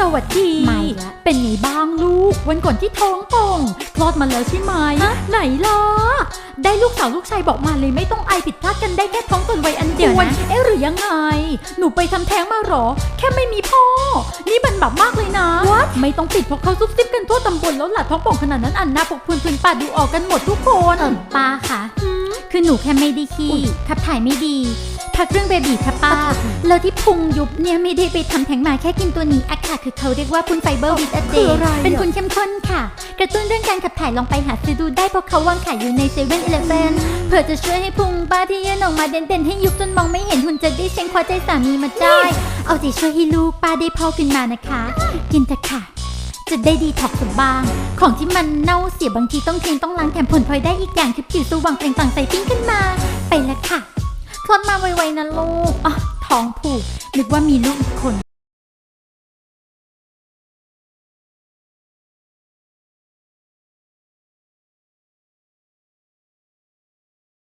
สวัสดีมาอีกละเป็นไงบ้างลูก วันก่อนที่ท้องป่องคลอดมาแล้วใช่ไหมไหนล่ะ ได้ลูกสาวลูกชายบอกมาเลยไม่ต้องไอผิดพลาดกันได้แค่ท้องก่อนวัยอันเดี๋ยวควรนะเอ๊ะหรือยังไง หนูไปทำแท้งมาเหรอ แค่ไม่มีพ่อ นี่มันแบบมากเลยนะไม่ต้องปิดเพราะเขาซุบซิบกันทั่วตำบลแล้วล่ะท้องป่องขนาดนั้นอันนาปกพื้นพื้นป่าดูออกกันหมดทุกคนเออป้าค่ะ คือหนูแค่ไม่ได้ขี้ขับถ่ายไม่ดี พักเรื่องเบบีค่ะป้า แล้วที่พุงยุบเนี่ยไม่ได้ไปทำแท้งมาแค่กินตัวนี้อะค่ะ คือเขาเรียกว่าพุนไฟเบอร์วิตเดคืออะไรอะเป็นพุนเข้มข้นค่ะ กระตุ้นเรื่องการขับถ่ายลองไปหาซื้อดูได้เพราะเขาวางขายอยู่ในเซเว่นอีเลฟเว่นเพื่อจะช่วยให้พุงป้าที่ยื่นออกมาเด่นๆให้ยุบจนมองไม่เห็นหุ่นจะได้เช็งคว้าใจสามีมาได้ เอาใจช่วยให้ลูกป้าได้พ่อขึ้นมานะคะ กินเถอะค่ะจะได้ดีท็อกซ์บ้าง ของที่มันเน่าเสียบางทีต้องทิ้งต้องล้างแถมผลพลอยได้อีกอย่างคือผิวสว่างเปล่งปลั่งใสปิ้งขึ้นมาไปแล้วค่ะ คลอดมาไวๆนะลูกอ๋อท้องผูกนึกว่ามีลูกอีกคน